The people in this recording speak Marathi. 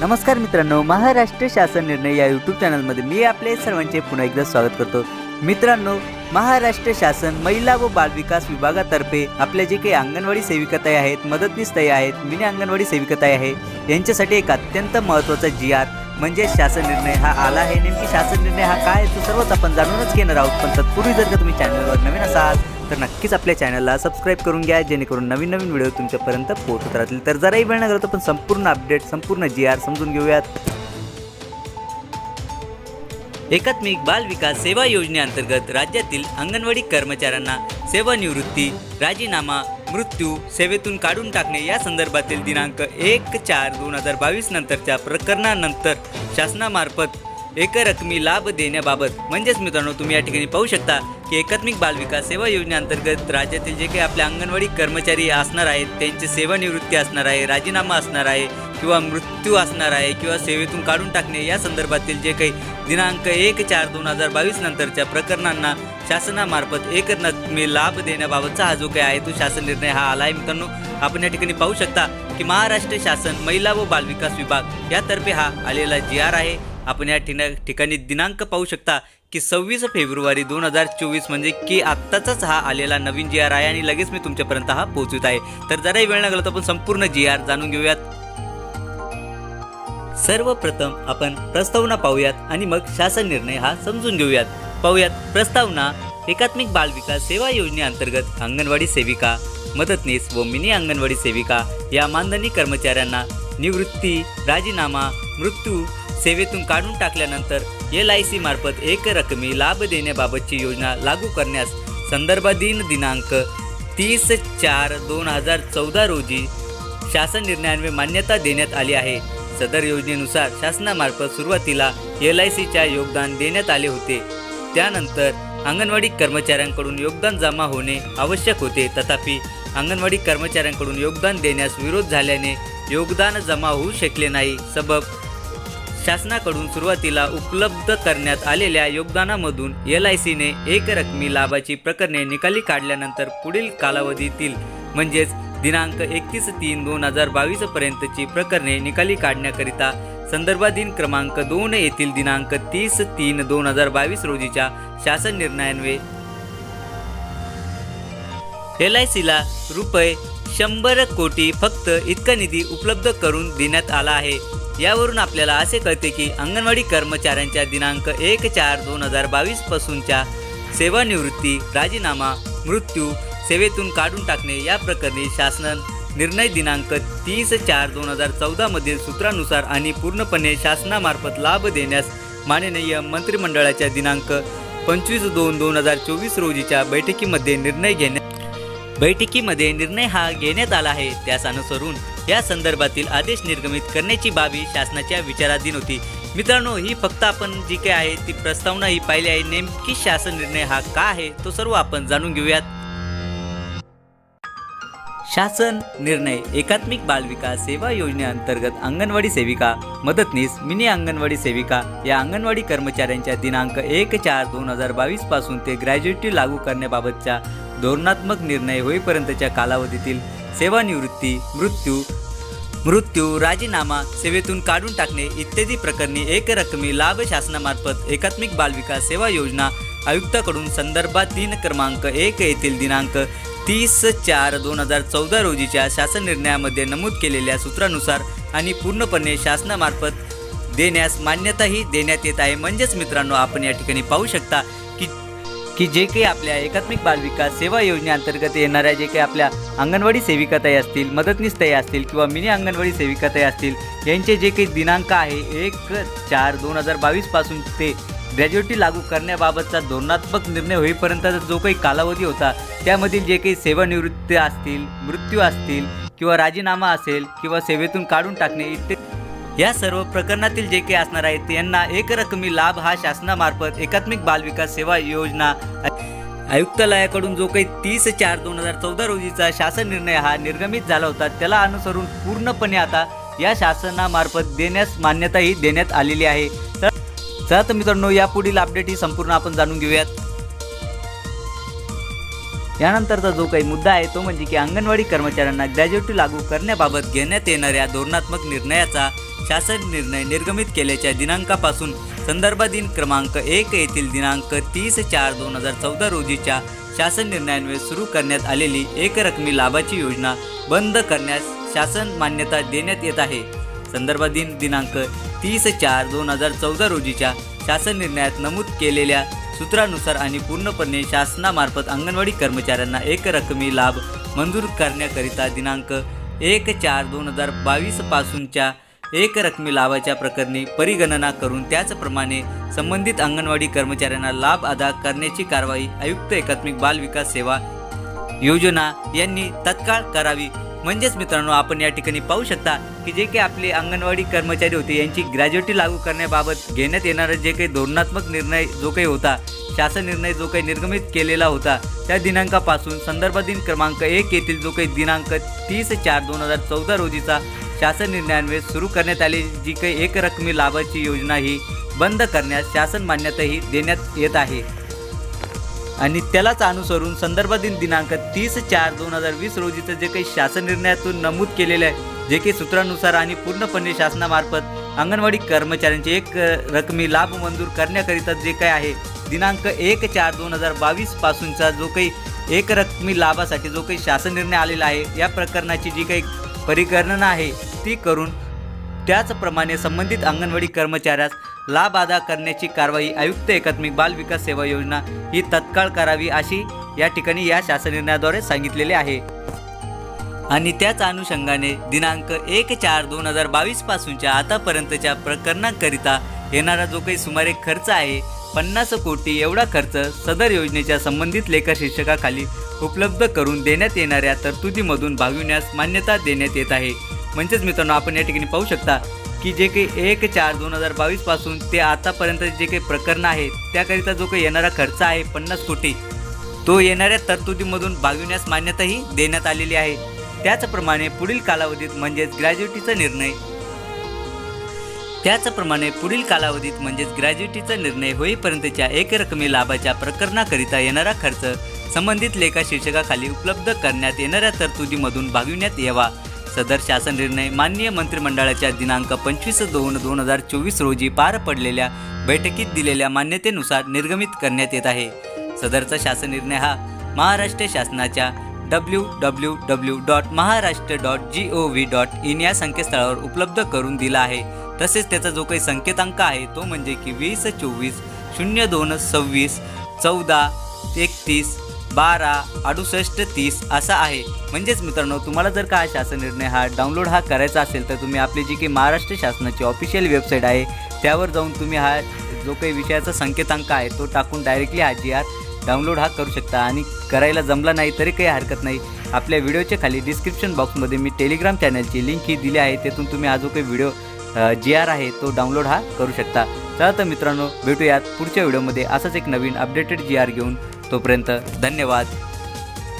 नमस्कार मित्रांनो महाराष्ट्र शासन निर्णय या यूट्यूब चॅनलमध्ये मी आपले सर्वांचे पुन्हा एकदा स्वागत करतो. मित्रांनो महाराष्ट्र शासन महिला व बालविकास विभागातर्फे आपल्या जे काही अंगणवाडी सेविकाताई आहेत मदतनीस ताई आहेत मिनी अंगणवाडी सेविकाताई आहे यांच्यासाठी एक अत्यंत महत्त्वाचा जी आर म्हणजे शासन निर्णय हा आला आहे. नेमकी शासन निर्णय हा काय आहे तो सर्वच आपण जाणूनच घेणार आहोत. पण तत्पूर्वी जर का तुम्ही चॅनलवर नवीन असाल तर नक्कीच आपल्या चॅनलला सबस्क्राईब करून घ्या जेणेकरून नवीन नवीन व्हिडिओ तुमच्यापर्यंत पोहोचत राहतील. तर जराही वेळ न घालवता पण संपूर्ण अपडेट संपूर्ण जी आर समजून घेऊयात. एकात्मिक बाल विकास सेवा योजनेअंतर्गत राज्यातील अंगणवाडी कर्मचाऱ्यांना सेवानिवृत्ती राजीनामा मृत्यू सेवेतून काढून टाकणे या संदर्भातील दिनांक एक चार दोन हजार बावीस नंतरच्या प्रकरणानंतर शासनामार्फत एकरकमी लाभ देण्याबाबत म्हणजेच मित्रांनो तुम्ही या ठिकाणी पाहू शकता की एकात्मिक बालविकास सेवा योजनेअंतर्गत राज्यातील जे काही आपल्या अंगणवाडी कर्मचारी असणार आहेत त्यांची सेवानिवृत्ती असणार आहे राजीनामा असणार आहे किंवा मृत्यू असणार आहे किंवा सेवेतून काढून टाकणे या संदर्भातील जे काही दिनांक एक चार दोन हजार बावीस नंतरच्या प्रकरणांना शासनामार्फत एक रकमी लाभ देण्याबाबतचा हा जो काही आहे तो शासन निर्णय हा आला आहे मित्रांनो आपण या ठिकाणी पाहू शकता की महाराष्ट्र शासन महिला व बालविकास विभाग यातर्फे हा आलेला जी आर आहे. आपण या ठिना ठिकाणी दिनांक पाहू शकता की सव्वीस फेब्रुवारी दोन हजार चोवीस म्हणजे की आत्ताचाच हा आलेला नवीन जी आर आहे आणि लगेच मी तुमच्यापर्यंत हा पोहोचवित आहे. तर जराही वेळ लागला तर आपण संपूर्ण जी आर जाणून घेऊयात. सर्वप्रथम आपण प्रस्तावना पाहूयात आणि मग शासन निर्णय हा समजून घेऊयात. पाहूयात प्रस्तावना एकात्मिक बाल विकास सेवा योजनेअंतर्गत अंगणवाडी सेविका मदतनीस व मिनी अंगणवाडी सेविका या मानधनी कर्मचाऱ्यांना निवृत्ती राजीनामा मृत्यू सेवेतून काढून टाकल्यानंतर एल आय सी मार्फत एक रकमी लाभ देण्याबाबतची योजना लागू करण्यास संदर्भाधीन दिनांक तीस चार दोन हजार चौदा रोजी शासन निर्णयान्वये मान्यता देण्यात आली आहे. सदर योजनेनुसार शासनामार्फत सुरुवातीला एल आय सीच्या योगदान देण्यात आले होते. त्यानंतर अंगणवाडी कर्मचाऱ्यांकडून योगदान जमा होणे आवश्यक होते. तथापि अंगणवाडी कर्मचाऱ्यांकडून योगदान देण्यास विरोध झाल्याने योगदान जमा होऊ शकले नाही. सबब शासनाकडून सुरुवातीला उपलब्ध करण्यात आलेल्या योगदानामधून एल आय सीने एक रकमी लाभाची प्रकरणे निकाली काढल्यानंतर पुढील कालावधीतील म्हणजेच दिनांक एकतीस तीन दोन हजार बावीस पर्यंतची प्रकरणे निकाली काढण्याकरिता संदर्भाधीन क्रमांक दोन येथील दिनांक तीस तीन दोन हजार बावीस रोजीच्या शासन निर्णयान्वये एल आय सीला रुपये शंभर कोटी फक्त इतका निधी उपलब्ध करून देण्यात आला आहे. यावरून आपल्याला असे कळते की अंगणवाडी कर्मचाऱ्यांच्या दिनांक एक चार दोन हजार बावीस पासूनच्या सेवानिवृत्ती राजीनामा मृत्यू सेवेतून काढून टाकणे या प्रकरणी शासन निर्णय दिनांक तीस चार दोन हजार चौदामधील सूत्रानुसार आणि पूर्णपणे शासनामार्फत लाभ देण्यास माननीय मंत्रिमंडळाच्या दिनांक पंचवीस दोन दोन हजार चोवीस रोजीच्या बैठकीमध्ये निर्णय घेण्यात बैठकीमध्ये निर्णय हा घेण्यात आला आहे. त्यास अनुसरून या संदर्भातील आदेश निर्गमित करण्याची बाबी शासनाच्या विचाराधीन होती. मित्रांनो ही फक्त आपण जी काही आहे ती प्रस्तावना ही पाहिली आहे. नेमकी शासन निर्णय हा का आहे तो सर्व आपण जाणून घेऊयात. शासन निर्णय एकात्मिक बाल विकास सेवा योजनेअंतर्गत अंगणवाडी सेविका मदतनीस मिनी अंगणवाडी सेविका या अंगणवाडी कर्मचाऱ्यांच्या दिनांक एक चार दोन हजार बावीसपासून ते ग्रॅज्युएटी लागू करण्याबाबतच्या धोरणात्मक निर्णय होईपर्यंतच्या कालावधीतील सेवानिवृत्ती मृत्यू मृत्यू राजीनामा सेवेतून काढून टाकणे इत्यादी प्रकरणी एकरकमी लाभ शासनामार्फत एकात्मिक बालविकास सेवा योजना आयुक्ताकडून संदर्भात तीन क्रमांक एक येथील दिनांक तीस चार दोन हजार चौदा रोजीच्या शासन निर्णयामध्ये नमूद केलेल्या सूत्रानुसार आणि पूर्णपणे शासनामार्फत देण्यास मान्यताही देण्यात येत आहे. म्हणजेच मित्रांनो आपण या ठिकाणी पाहू शकता की जे काही आपल्या एकात्मिक बालविकास सेवा योजनेअंतर्गत येणाऱ्या जे काही आपल्या अंगणवाडी सेविकाताई असतील मदतनीस ताई असतील किंवा मिनी अंगणवाडी सेविकाताई असतील यांचे जे काही दिनांक आहे एक चार दोन हजार बावीसपासून ते ग्रॅज्युएटी लागू करण्याबाबतचा धोरणात्मक निर्णय होईपर्यंतचा जो काही कालावधी होता त्यामधील जे काही सेवानिवृत्ती असतील मृत्यू असतील किंवा राजीनामा असेल किंवा सेवेतून काढून टाकणे इत्यादी या सर्व प्रकरणातील जे काही असणार आहेत यांना एकरकमी लाभ हा शासनामार्फत एकात्मिक बालविकास सेवा योजना आयुक्तालयाकडून जो काही तीस चार दोन हजार चौदा रोजीचा शासन निर्णय हा निर्गमित झाला होता त्याला अनुसरून पूर्णपणे आता या शासनामार्फत देण्यास मान्यताही देण्यात आलेली आहे. तर चला तर मित्रांनो या पुढील अपडेट ही संपूर्ण आपण जाणून घेऊयात. यानंतरचा जो काही मुद्दा आहे तो म्हणजे की अंगणवाडी कर्मचाऱ्यांना ग्रॅज्युएटी लागू करण्याबाबत घेण्यात येणाऱ्या धोरणात्मक निर्णयाचा शासन निर्णय निर्गमित केल्याच्या दिनांकापासून संदर्भाधीन क्रमांक एक येथील दिनांक तीस चार दोन हजार चौदा रोजीच्या शासन निर्णयान्वये सुरू करण्यात आलेली एकरकमी लाभाची योजना बंद करण्यास शासन मान्यता देण्यात येत आहे. संदर्भाधीन दिनांक तीस चार दोन हजार चौदा रोजीच्या शासन निर्णयात नमूद केलेल्या सूत्रानुसार आणि पूर्णपणे शासनामार्फत अंगणवाडी कर्मचाऱ्यांना एकरकमी लाभ मंजूर करण्याकरिता दिनांक एक चार दोन हजार बावीस पासूनच्या एकरकमी लाभाच्या प्रकरणी परिगणना करून त्याचप्रमाणे संबंधित अंगणवाडी कर्मचाऱ्यांना लाभ अदा करण्याची कारवाई आयुक्त एकात्मिक बाल विकास सेवा योजना यांनी तत्काळ करावी. म्हणजेच मित्रांनो आपण या ठिकाणी पाहू शकता की जे काही आपले अंगणवाडी कर्मचारी होते यांची ग्रॅज्युएटी लागू करण्याबाबत घेण्यात येणारा जे काही धोरणात्मक निर्णय जो काही होता शासन निर्णय जो काही निर्गमित केलेला होता त्या दिनांकापासून दिन क्रमांक एक येथील जो काही दिनांक तीस चार दोन हजार चौदा रोजीचा शासन निर्णयान्वये सुरू करण्यात आलेली जी काही एकरकमी लाभाची योजना ही बंद करण्यास शासन मान्यताही देण्यात येत आहे. आणि त्यालाच अनुसरून संदर्भातील दिनांक तीस चार दोन हजार वीस रोजीचं जे काही शासन निर्णयातून नमूद केलेलं आहे जे काही सूत्रानुसार आणि पूर्णपणे शासनामार्फत अंगणवाडी कर्मचाऱ्यांचे एक रकमी लाभ मंजूर करण्याकरिता जे काही आहे दिनांक एक चार दोन हजार बावीस पासूनचा जो काही एक रकमी लाभासाठी जो काही शासन निर्णय आलेला आहे या प्रकरणाची जी काही परिगणना आहे ती करून त्याचप्रमाणे संबंधित अंगणवाडी कर्मचाऱ्यास लाभ अदा करण्याची कारवाई आयुक्त एकात्मिक बाल विकास सेवा योजना ही तत्काळ करावी अशी या ठिकाणी या शासन निर्णयाद्वारे सांगितलेले आहे. आणि त्याच अनुषंगाने दिनांक एक चार दोन हजार बावीस पासूनच्या आतापर्यंतच्या प्रकरणांकरिता येणारा जो काही सुमारे खर्च आहे पन्नास कोटी एवढा खर्च सदर योजनेच्या संबंधित लेखा शीर्षकाखाली उपलब्ध करून देण्यात येणाऱ्या तरतुदीमधून भागविण्यास मान्यता देण्यात येत आहे. म्हणजेच मित्रांनो आपण या ठिकाणी पाहू शकता की जे काही एक चार दोन हजार बावीसपासून ते आतापर्यंत जे काही प्रकरणं आहेत त्याकरिता जो काही येणारा खर्च आहे पन्नास कोटी तो येणाऱ्या तरतुदीमधून भागविण्यास मान्यताही देण्यात आलेली आहे. त्याचप्रमाणे पुढील कालावधीत म्हणजेच ग्रॅज्युटीचा निर्णय. त्याचप्रमाणे पुढील कालावधीत म्हणजेच ग्रॅज्युएटीचा निर्णय होईपर्यंतच्या एकरकमी लाभाच्या प्रकरणाकरिता येणारा खर्च संबंधित लेखा शीर्षकाखाली उपलब्ध करण्यात येणाऱ्या तरतुदीमधून भागविण्यात यावा. सदर शासन निर्णय माननीय मंत्रिमंडळाच्या दिनांक पंचवीस दोन दोन हजार चोवीस रोजी पार पडलेल्या बैठकीत दिलेल्या मान्यतेनुसार निर्गमित करण्यात येत आहे. सदरचा शासन निर्णय हा महाराष्ट्र शासनाच्या W W W dot Maharashtra dot G O V dot in या संकेतस्थळावर उपलब्ध करून दिला आहे. तसेच त्याचा जो काही संकेतांक आहे तो म्हणजे की वीस चोवीस शून्य दोन सव्वीस चौदा एकतीस बारा अडुसष्ट तीस असा आहे. म्हणजेच मित्रांनो तुम्हाला जर का हा शासन निर्णय हा डाउनलोड हा करायचा असेल तर तुम्ही आपली जी काही महाराष्ट्र शासनाची ऑफिशियल वेबसाईट आहे त्यावर जाऊन तुम्ही हा जो काही विषयाचा संकेतांक आहे तो टाकून डायरेक्टली हा जी आर डाउनलोड हा करू शकता. आणि करायला जमला नाही तरी काही हरकत नाही. आपल्या व्हिडिओच्या खाली डिस्क्रिप्शन बॉक्समध्ये मी टेलिग्राम चॅनलची लिंक ही दिली आहे त्यातून तुम्ही हा जो काही व्हिडिओ जी आर आहे तो डाउनलोड हा करू शकता. चला तर मित्रांनो भेटूयात पुढच्या व्हिडिओमध्ये असाच एक नवीन अपडेटेड जी आर घेऊन. तोपर्यंत धन्यवाद.